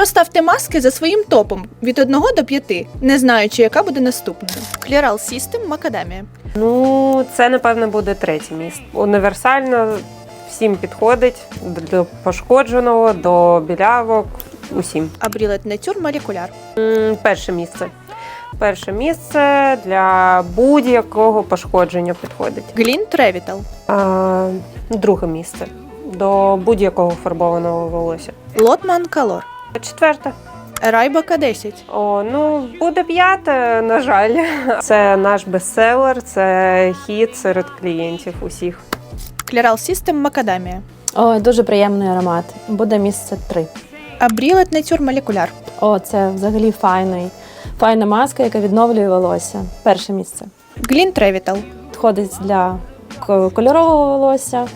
Розставте маски за своїм топом від 1 до 5, не знаючи, яка буде наступною. Clearal System Macadamia. Ну, це напевно буде третє місце. Універсально всім підходить до пошкодженого, до білявок, усім. Абрілет Nature Molecular. М, Перше місце. Перше місце для будь-якого пошкодження підходить. Revital. А, друге місце до будь-якого фарбованого волосся. Lotman Color. Четверте. Raiba K10. О, ну буде п'яте, на жаль. Це наш бестселер, це хіт серед клієнтів усіх. Clearal System Macadamia. Ой, дуже приємний аромат. Буде місце три. Абрілет Nature Molecular. О, це взагалі файний. Файна маска, яка відновлює волосся. Перше місце. Glint Revital. Підходить для кольорового волосся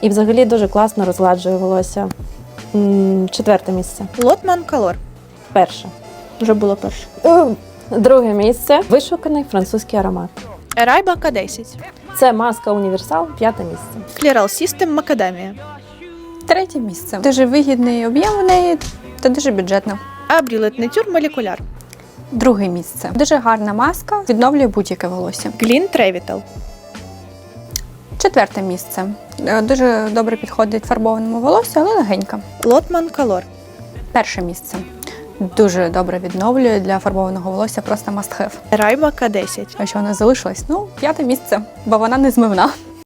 і взагалі дуже класно розгладжує волосся. Четверте місце. Lotman Color. Перше. Вже було перше. Е, Друге місце вишуканий французький аромат. Raiba K10. Це маска універсал, п'яте місце. Clearal System Macadamia. Третє місце. Дуже вигідний об'єм у неї та дуже бюджетно. Абрілет Nature Molecular. Друге місце. Дуже гарна маска, відновлює будь-яке волосся. Glint Revital. Четверте місце. Е, Дуже добре підходить фарбованому волосся, але легенька. Лотман Color. Перше місце. Дуже добре відновлює для фарбованого волосся, просто must have. раймака. K10. А що вона залишилась? Ну, п'яте місце, бо вона не змивна.